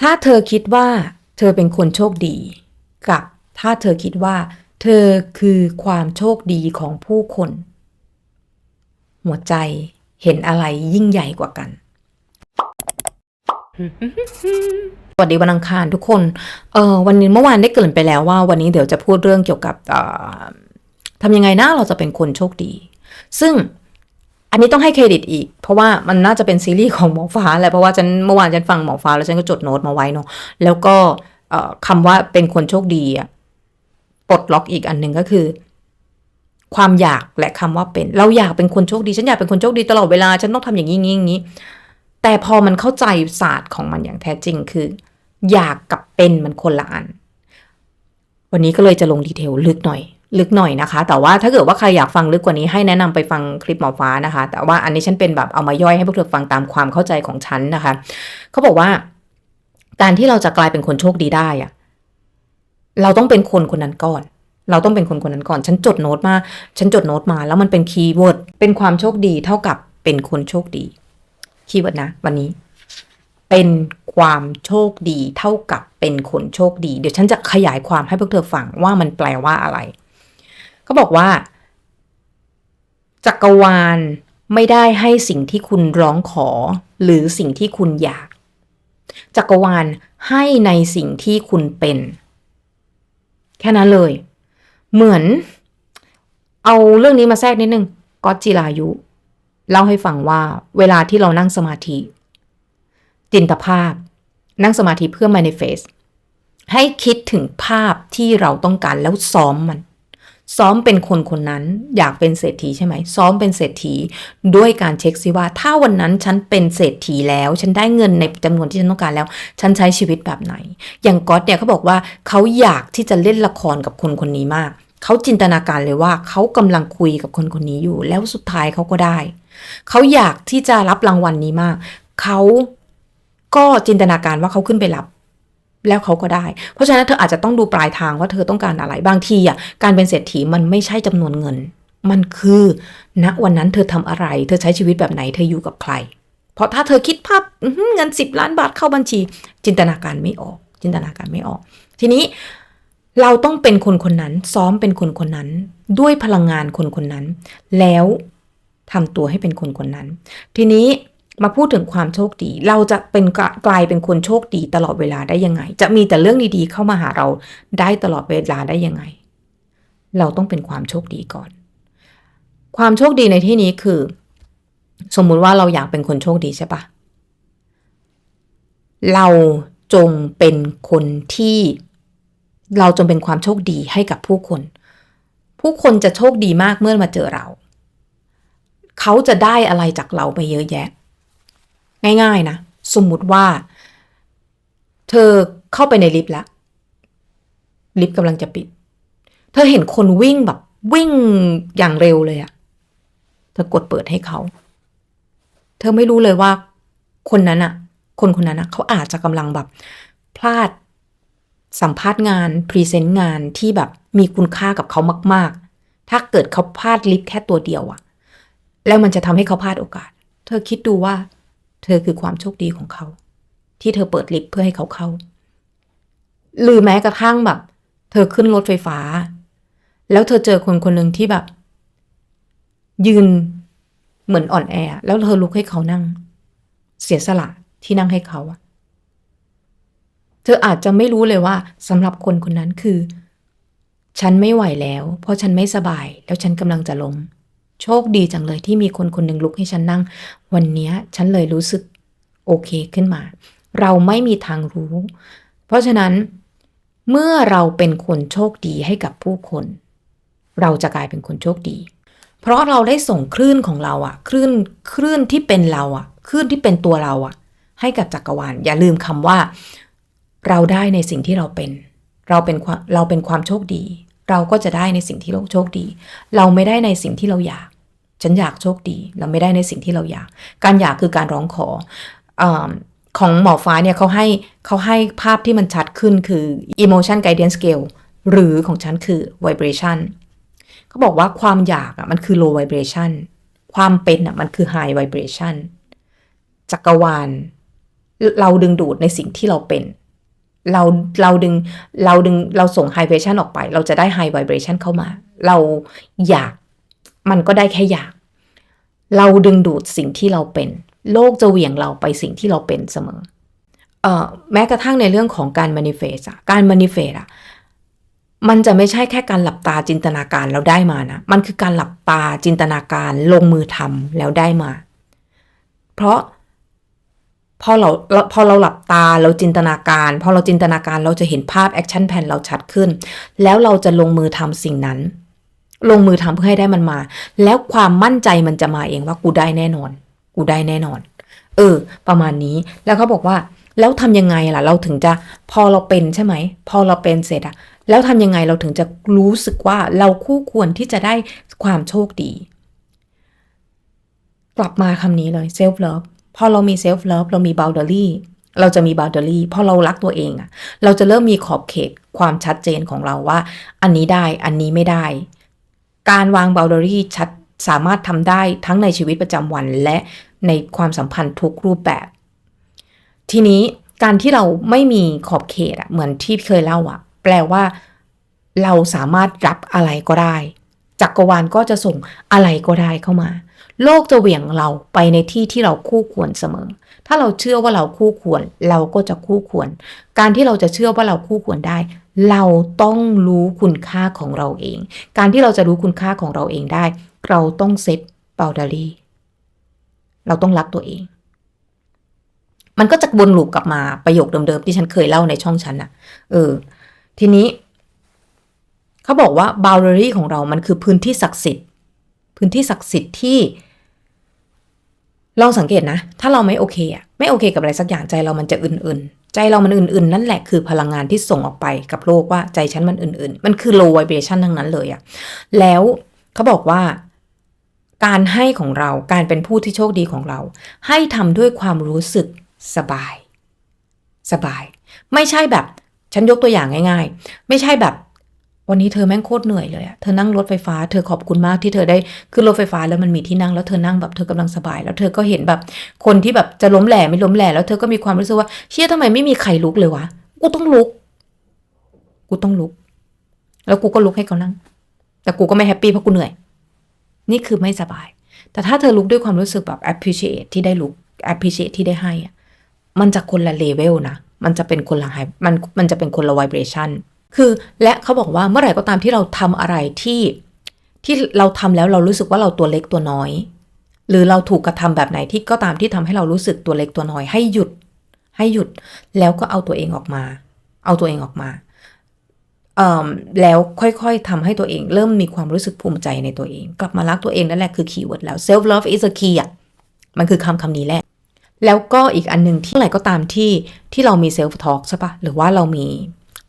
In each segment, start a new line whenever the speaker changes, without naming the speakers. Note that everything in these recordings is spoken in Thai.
ถ้าเธอคิดว่าเธอเป็นคนโชคดี กับถ้าเธอคิดว่า เธอคือความโชคดีของผู้คน หัวใจเห็นอะไรยิ่งใหญ่กว่ากัน สวัสดีวันอังคารทุกคน เออวันนี้เมื่อวานได้เกริ่นไปแล้วว่า วันนี้เดี๋ยวจะพูดเรื่องเกี่ยวกับทำยังไงนะเราจะเป็นคนโชคดี ซึ่ง อันนี้ต้องให้เครดิตอีก เพราะว่ามันน่าจะเป็นซีรีส์ของหมอฟ้าแหละเพราะว่าฉันเมื่อวานฉันฟังหมอฟ้าแล้วฉันก็จดโน้ตมาไว้เนาะแล้วก็คำว่าเป็นคนโชคดีอะปลดล็อกอีกอันหนึ่งก็คือ ความอยากและคำว่าเป็น เราอยากเป็นคนโชคดี ฉันอยากเป็นคนโชคดีตลอดเวลา ฉันต้องทำอย่างนี้อย่างนี้อย่างนี้ แต่พอมันเข้าใจศาสตร์ของมันอย่างแท้จริงคือ อยากกับเป็นมันคนละอัน วันนี้ก็เลยจะลงดีเทลลึกหน่อย ลึกหน่อยนะคะ แต่ว่าถ้าเกิดว่าใครอยากฟังลึกกว่านี้ให้แนะนำไปฟังคลิปหมอฟ้านะคะ แต่ว่าอันนี้ฉันเป็นแบบเอามาย่อยให้พวกเธอฟังตามความเข้าใจของฉันนะคะ เขาบอกว่า การที่เราจะกลายเป็นคนโชคดีได้อะเราต้องเป็นคนคนนั้นก่อน เราต้องเป็นคนคนนั้นก่อน ฉันจดโน้ตมา ฉันจดโน้ตมา แล้วมันเป็นคีย์เวิร์ด เป็นความโชคดีเท่ากับเป็นคนโชคดี คีย์เวิร์ดนะ วันนี้ เป็นความโชคดีเท่ากับเป็นคนโชคดี เดี๋ยวฉันจะขยายความให้พวกเธอฟังว่ามันแปลว่าอะไร เขาบอกว่า จักรวาลไม่ได้ให้สิ่งที่คุณร้องขอ หรือสิ่งที่คุณอยาก จักรวาลให้ในสิ่งที่คุณเป็น แค่นั้นเลย เหมือน เอาเรื่องนี้มาแทรกนิดนึงก็จิรายุ เล่าให้ฟังว่าเวลาที่เรานั่งสมาธิ จินตภาพ นั่งสมาธิเพื่อ manifest ให้คิดถึงภาพที่เราต้องการแล้วซ้อมมัน ซ้อมเป็นคนคนนั้นอยากเป็นเศรษฐีใช่ไหม ซ้อมเป็นเศรษฐีด้วยการเช็คซิว่า ถ้าวันนั้นฉันเป็นเศรษฐีแล้ว ฉันได้เงินในจำนวนที่ฉันต้องการแล้ว ฉันใช้ชีวิตแบบไหน อย่างก๊อตเนี่ยเขาบอกว่าเขาอยากที่จะเล่นละครกับคนคนนี้มาก เขาจินตนาการเลยว่าเขากำลังคุยกับคนคนนี้อยู่ แล้วสุดท้ายเขาก็ได้ เขาอยากที่จะรับรางวัลนี้มาก เขาก็จินตนาการว่าเขาขึ้นไปรับ แล้วเขาก็ได้ เพราะฉะนั้นเธออาจจะต้องดูปลายทางว่าเธอต้องการอะไร บางทีอะการเป็นเศรษฐีมันไม่ใช่จำนวนเงิน มันคือณวันนั้นเธอทำอะไร เธอใช้ชีวิตแบบไหน เธออยู่กับใคร เพราะถ้าเธอคิดภาพเงินสิบล้านบาทเข้าบัญชี จินตนาการไม่ออก จินตนาการไม่ออก ทีนี้เราต้องเป็นคนคนนั้น ซ้อมเป็นคนคนนั้น ด้วยพลังงานคนคนนั้น แล้วทำตัวให้เป็นคนคนนั้น ทีนี้ มาพูดถึงความโชคดี เราจะเป็นกลายเป็นคนโชคดีตลอดเวลาได้ยังไง จะมีแต่เรื่องดีๆ เข้ามาหาเราได้ตลอดเวลาได้ยังไง เราต้องเป็นความโชคดีก่อน ความโชคดีในที่นี้คือ สมมุติว่าเราอยากเป็นคนโชคดีใช่ปะเราจงเป็นคนที่ เราจงเป็นความโชคดีให้กับผู้คน ผู้คนจะโชคดีมากเมื่อมาเจอเรา เขาจะได้อะไรจากเราไปเยอะแยะ ง่ายๆนะ สมมุติว่า เธอเข้าไปในลิฟต์แล้วลิฟต์กำลังจะปิด เธอเห็นคนวิ่งแบบ วิ่งอย่างเร็วเลยอะเธอกดเปิดให้เขา เธอไม่รู้เลยว่า คนนั้นอะคนคนนั้นอะเขาอาจจะกำลังแบบ พลาดสัมภาษณ์งาน พรีเซนต์งานที่แบบมีคุณค่ากับเขามาก ๆ ถ้าเกิดเขาพลาดลิฟต์แค่ตัวเดียวอะแล้วมันจะทำให้เขาพลาดโอกาส เธอคิดดูว่า เธอคือความโชคดีของเขา ที่เธอเปิดลิฟต์เพื่อให้เขาเข้า หรือแม้กระทั่งแบบ เธอขึ้นรถไฟฟ้า แล้วเธอเจอคนคนหนึ่งที่แบบ ยืนเหมือนอ่อนแอ แล้วเธอลุกให้เขานั่ง เสียสละที่นั่งให้เขาอะเธออาจจะไม่รู้เลยว่าสำหรับคนคนนั้นคือ ฉันไม่ไหวแล้ว เพราะฉันไม่สบาย แล้วฉันกำลังจะล้ม โชคดีจังเลยที่มีคนคนหนึ่งลุกให้ฉันนั่ง วันนี้ฉันเลยรู้สึกโอเคขึ้นมา เราไม่มีทางรู้ เพราะฉะนั้นเมื่อเราเป็นคนโชคดีให้กับผู้คน เราจะกลายเป็นคนโชคดี เพราะเราได้ส่งคลื่นของเราอะคลื่นคลื่นที่เป็นเราอะคลื่นที่เป็นตัวเราอะให้กับจักรวาลอย่าลืมคำว่า เราได้ในสิ่งที่เราเป็น เราเป็นความเราเป็นความโชคดี เราก็จะได้ในสิ่งที่เราโชคดี เราไม่ได้ในสิ่งที่เราอยาก ฉันอยากโชคดี เราไม่ได้ในสิ่งที่เราอยาก การอยากคือการร้องขออของหมอฟ้าเนี่ยเขาให้เขาให้ภาพที่มันชัดขึ้นคือ emotion guidance scale หรือของฉันคือ vibration เขาบอกว่าความอยากอะมันคือ low vibration ความเป็นอะมันคือ high vibration จักรวาล เราดึงดูดในสิ่งที่เราเป็น เราเราดึงเราดึงเราส่ง high vibration ออกไป เราจะได้ high vibration เข้ามา เราอยาก มันก็ได้แค่อยาก เราดึงดูดสิ่งที่เราเป็น โลกจะเหวี่ยงเราไปสิ่งที่เราเป็นเสมอเอ่อแม้กระทั่งในเรื่องของการ manifest อะการ manifest อะมันจะไม่ใช่แค่การหลับตาจินตนาการแล้วได้มานะ มันคือการหลับตาจินตนาการลงมือทำแล้วได้มา เพราะพอเราพอเราหลับตาเราจินตนาการ พอเราจินตนาการเราจะเห็นภาพแอคชั่นแผนเราชัดขึ้น แล้วเราจะลงมือทำสิ่งนั้น ลงมือทำเพื่อให้ได้มันมา แล้วความมั่นใจมันจะมาเองว่ากูได้แน่นอน กูได้แน่นอน เออ ประมาณนี้แล้วเขาบอกว่า แล้วทำยังไงล่ะ เราถึงจะพอเราเป็นใช่ไหม พอเราเป็นเสร็จอะแล้วทำยังไงเราถึงจะรู้สึกว่าเราคู่ควรที่จะได้ความโชคดี กลับมาคำนี้เลย self love พอเรามี self love เรามี boundary เราจะมี boundary พอเรารักตัวเองอะเราจะเริ่มมีขอบเขตความชัดเจนของเราว่า อันนี้ได้อันนี้ไม่ได้ การวาง boundary ชัดสามารถทำได้ทั้งในชีวิตประจำวันและในความสัมพันธ์ทุกรูปแบบ ทีนี้การที่เราไม่มีขอบเขตอะเหมือนที่เคยเล่าอะแปลว่าเราสามารถรับอะไรก็ได้ จักรวาลก็จะส่งอะไรก็ได้เข้ามา โลกจะเหวี่ยงเราไปในที่ที่เราคู่ควรเสมอ ถ้าเราเชื่อว่าเราคู่ควร เราก็จะคู่ควร การที่เราจะเชื่อว่าเราคู่ควรได้ เราต้องรู้คุณค่าของเราเอง การที่เราจะรู้คุณค่าของเราเองได้ เราต้องเซตบ o า d ด r y เราต้องรักตัวเอง มันก็จะวนลูปกลับมาประโยคเดิมๆที่ฉันเคยเล่าในช่องฉันอะเออ ทีนี้ เขาบอกว่า boundary ของเรามันคือพื้นที่ศักดิ์สิทธิ์ พื้นที่ศักดิ์สิทธิ์ที่ลองสังเกตนะ ถ้าเราไม่โอเคอะไม่โอเคกับอะไรสักอย่างใจเรามันจะอื่นๆ ใจเรามันอื่นๆ นั่นแหละคือพลังงานที่ส่งออกไปกับโลกว่าใจฉันมันอื่นๆ มันคือ low vibration ทั้งนั้นเลยอะแล้วเขาบอกว่า การให้ของเราการเป็นผู้ที่โชคดีของเรา ให้ทำด้วยความรู้สึกสบาย สบาย ไม่ใช่แบบ ฉันยกตัวอย่างง่าย ๆ ไม่ใช่แบบ วันนี้เธอแม่งโคตรเหนื่อยเลยอะเธอนั่งรถไฟฟ้า เธอขอบคุณมากที่เธอได้ขึ้นรถไฟฟ้าแล้วมันมีที่นั่งแล้วเธอนั่งแบบเธอกำลังสบาย แล้วเธอก็เห็นแบบคนที่แบบจะล้มแหล่ไม่ล้มแหล่แล้วเธอก็มีความรู้สึกว่าเชี่ยทำไมไม่มีใครลุกเลยวะ กูต้องลุก กูต้องลุก แล้วกูก็ลุกให้เขานั่ง แต่กูก็ไม่แฮปปี้เพราะกูเหนื่อย นี่คือไม่สบาย แต่ถ้าเธอลุกด้วยความรู้สึกแบบ appreciate ที่ได้ลุก appreciate ที่ได้ให้อะมันจะคนละเลเวลนะ มันจะเป็นคนละไฮมันมันจะเป็นคนละ vibration คือและเขาบอกว่าเมื่อไหร่ก็ตามที่เราทำอะไรที่ที่เราทำแล้วเรารู้สึกว่าเราตัวเล็กตัวน้อย หรือเราถูกกระทำแบบไหนที่ก็ตามที่ทำให้เรารู้สึกตัวเล็กตัวน้อยให้หยุด ให้หยุดแล้วก็เอาตัวเองออกมา เอาตัวเองออกมาแล้วค่อยๆทำให้ตัวเอง เริ่มมีความรู้สึกภูมิใจในตัวเอง กลับมารักตัวเองนั่นแหละคือคีย์เวิร์ดแล้ว self love is a key อะมันคือคำคำนี้แหละ แล้วก็อีกอันหนึ่งที่อะไรก็ตามที่ที่เรามี self talk ใช่ปะหรือว่าเรามี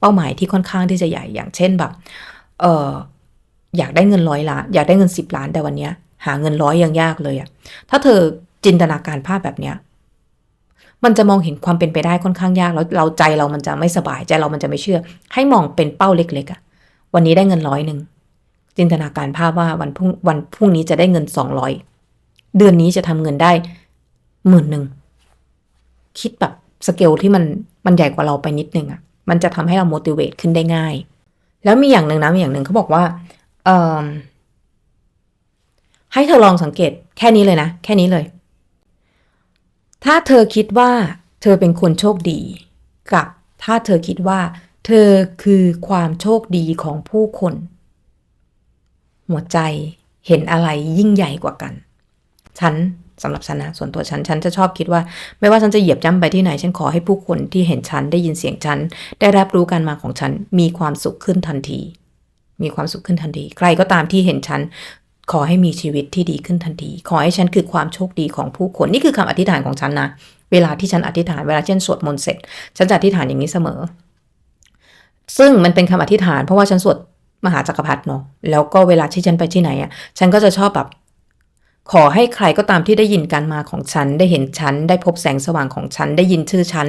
เป้าหมายที่ค่อนข้างที่จะใหญ่อย่างเช่นแบบเอออยากได้เงินร้อยล้าน อยากได้เงินสิบล้านแต่วันนี้หาเงินร้อยยังยากเลยอะถ้าเธอจินตนาการภาพแบบเนี้ยมันจะมองเห็นความเป็นไปได้ค่อนข้างยากแล้วเราใจเรามันจะไม่สบายใจเรามันจะไม่เชื่อ ให้มองเป็นเป้าเล็กๆอะวันนี้ได้เงินร้อยหนึ่งจินตนาการภาพว่าวันพรุ่งวันพรุ่งนี้จะได้เงินสองร้อยเดือนนี้จะทำเงินได้หมื่นหนึ่งคิดแบบสเกลที่มันมันใหญ่กว่าเราไปนิดนึงอะ มันจะทำให้เรา motivate ขึ้นได้ง่าย แล้วมีอย่างหนึ่งนะมีอย่างหนึ่งเขาบอกว่าเออให้เธอลองสังเกตแค่นี้เลยนะ แค่นี้เลย ถ้าเธอคิดว่าเธอเป็นคนโชคดี กับถ้าเธอคิดว่า เธอคือความโชคดีของผู้คน หัวใจเห็นอะไรยิ่งใหญ่กว่ากัน ฉัน สำหรับฉันนะส่วนตัวฉันฉันจะชอบคิดว่า ไม่ว่าฉันจะเหยียบย่ำไปที่ไหน ฉันขอให้ผู้คนที่เห็นฉันได้ยินเสียงฉัน ได้รับรู้การมาของฉัน มีความสุขขึ้นทันที มีความสุขขึ้นทันที ใครก็ตามที่เห็นฉัน ขอให้มีชีวิตที่ดีขึ้นทันที ขอให้ฉันคือความโชคดีของผู้คนนี่คือคำอธิษฐานของฉันนะเวลาที่ฉันอธิษฐานเวลาเช่นสวดมนต์เสร็จ ฉันจะอธิษฐานอย่างนี้เสมอ ซึ่งมันเป็นคำอธิษฐานเพราะว่าฉันสวดมหาจักรพรรดิเนาะแล้วก็เวลาที่ฉันไปที่ไหนอะฉันก็จะชอบแบบ ขอให้ใครก็ตามที่ได้ยินการมาของฉัน ได้เห็นฉัน ได้พบแสงสว่างของฉัน ได้ยินชื่อฉัน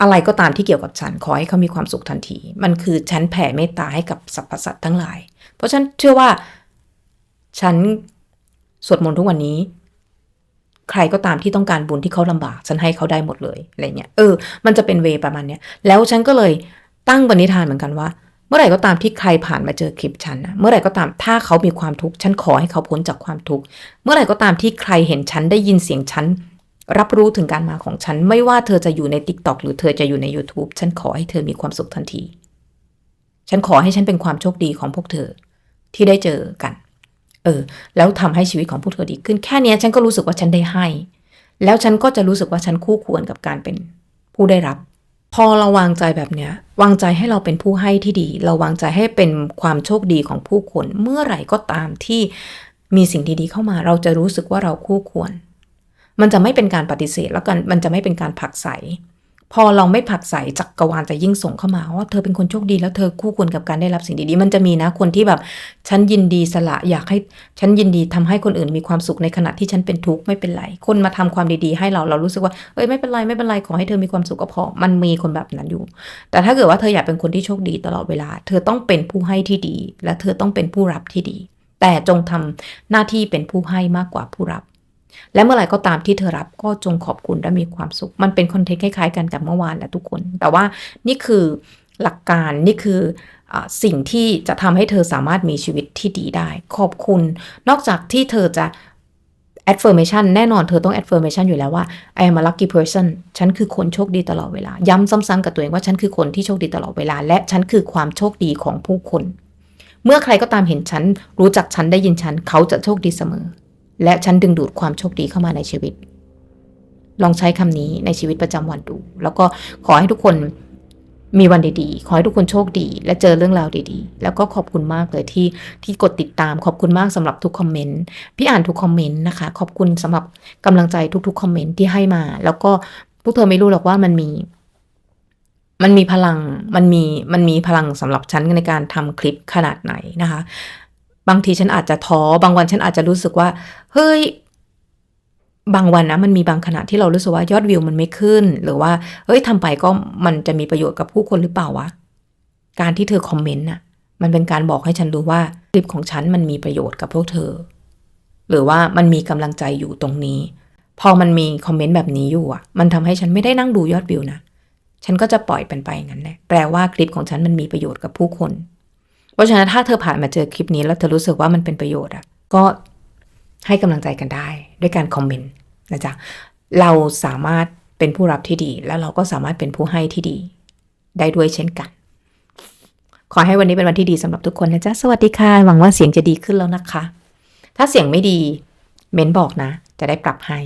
อะไรก็ตามที่เกี่ยวกับฉัน ขอให้เขามีความสุขทันที มันคือฉันแผ่เมตตาให้กับสรรพสัตว์ทั้งหลาย เพราะฉันเชื่อว่า ฉันสวดมนต์ทุกวันนี้ ใครก็ตามที่ต้องการบุญที่เขาลำบาก ฉันให้เขาได้หมดเลยอะไรเงี้ย เออ มันจะเป็นเวประมาณเนี้ย แล้วฉันก็เลยตั้งปณิธานเหมือนกันว่า เมื่อไหร่ก็ตามที่ใครผ่านมาเจอคลิปฉันนะเมื่อไหร่ก็ตามถ้าเขามีความทุกข์ฉันขอให้เขาพ้นจากความทุกข์เมื่อไหร่ก็ตามที่ใครเห็นฉันได้ยินเสียงฉันรับรู้ถึงการมาของฉัน ไม่ว่าเธอจะอยู่ใน t ิ k t o k หรือเธอจะอยู่ใน YouTube ฉันขอให้เธอมีความสุขทันที ฉันขอให้ฉันเป็นความโชคดีของพวกเธอที่ได้เจอกัน เออ แล้วทำให้ชีวิตของพวกเธอดีขึ้นแค่นี้ฉันก็รู้สึกว่าฉันได้ให้ แล้วฉันก็จะรู้สึกว่าฉันคู่ควรกับการเป็นผู้ได้รับ พอเราวางใจแบบเนี้ยวางใจให้เราเป็นผู้ให้ที่ดี เราวางใจให้เป็นความโชคดีของผู้คนเมื่อไหร่ก็ตามที่มีสิ่งดีๆเข้ามา เราจะรู้สึกว่าเราคู่ควร มันจะไม่เป็นการปฏิเสธแล้วกันมันจะไม่เป็นการผลักใส พอเราไม่ผลักใสจักกรวาลจะยิ่งส่งเข้ามาว่าเธอเป็นคนโชคดีแล้วเธอคู่ควรกับการได้รับสิ่งดีๆ มันจะมีนะคนที่แบบฉันยินดีสละอยากให้ฉันยินดีทำให้คนอื่นมีความสุขในขณะที่ฉันเป็นทุกข์ไม่เป็นไร คนมาทำความดีๆ ให้เราเรารู้สึกว่าเอ้ยไม่เป็นไรไม่เป็นไรขอให้เธอมีความสุขก็พอมันมีคนแบบนั้นอยู่ แต่ถ้าเกิดว่าเธออยากเป็นคนที่โชคดีตลอดเวลา เธอต้องเป็นผู้ให้ที่ดี และเธอต้องเป็นผู้รับที่ดี แต่จงทำหน้าที่เป็นผู้ให้มากกว่าผู้รับ และเมื่อไหร่ก็ตามที่เธอรับก็จงขอบคุณและมีความสุข มันเป็นคอนเทนต์คล้ายๆกันกับเมื่อวานแหละทุกคน แต่ว่านี่คือหลักการนี่คืออสิ่งที่จะทำให้เธอสามารถมีชีวิตที่ดีได้ ขอบคุณ นอกจากที่เธอจะ affirmation แน่นอนเธอต้อง affirmation อยู่แล้วว่า I am a lucky person ฉันคือคนโชคดีตลอดเวลา ย้ำซ้ำๆกับตัวเองว่าฉันคือคนที่โชคดีตลอดเวลา และฉันคือความโชคดีของผู้คน เมื่อใครก็ตามเห็นฉัน รู้จักฉันได้ยินฉัน เขาจะโชคดีเสมอ และฉันดึงดูดความโชคดีเข้ามาในชีวิต ลองใช้คำนี้ในชีวิตประจำวันดู แล้วก็ขอให้ทุกคนมีวันดีๆ ขอให้ทุกคนโชคดี และเจอเรื่องราวดีๆ แล้วก็ขอบคุณมากเลยที่ที่กดติดตาม ขอบคุณมากสำหรับทุกคอมเมนต์ พี่อ่านทุกคอมเมนต์นะคะ ขอบคุณสำหรับกำลังใจทุกๆคอมเมนต์ที่ให้มา แล้วก็พวกเธอไม่รู้หรอกว่ามันมี มันมีพลัง มันมี มันมีพลังสำหรับฉันในการทำคลิปขนาดไหนนะคะ บางทีฉันอาจจะท้อ บางวันฉันอาจจะรู้สึกว่า เฮ้ย บางวันนะมันมีบางขณะที่เรารู้สึกว่ายอดวิวมันไม่ขึ้น หรือว่า เฮ้ยทำไปก็มันจะมีประโยชน์กับผู้คนหรือเปล่าวะ การที่เธอคอมเมนต์น่ะ มันเป็นการบอกให้ฉันรู้ว่าคลิปของฉันมันมีประโยชน์กับพวกเธอ หรือว่ามันมีกำลังใจอยู่ตรงนี้ พอมันมีคอมเมนต์แบบนี้อยู่อะ มันทำให้ฉันไม่ได้นั่งดูยอดวิวนะ ฉันก็จะปล่อยเป็นไปงั้นแหละ แปลว่าคลิปของฉันมันมีประโยชน์กับผู้คน เพราะฉะนั้นถ้าเธอผ่านมาเจอคลิปนี้แล้วเธอรู้สึกว่ามันเป็นประโยชน์อะก็ให้กำลังใจกันได้ ด้วยการคอมเมนต์นะจ๊ะเราสามารถเป็นผู้รับที่ดี แล้วเราก็สามารถเป็นผู้ให้ที่ดี ได้ด้วยเช่นกัน ขอให้วันนี้เป็นวันที่ดีสำหรับทุกคนนะจ๊ะ สวัสดีค่ะ หวังว่าเสียงจะดีขึ้นแล้วนะคะ ถ้าเสียงไม่ดี เม้นบอกนะ จะได้ปรับให้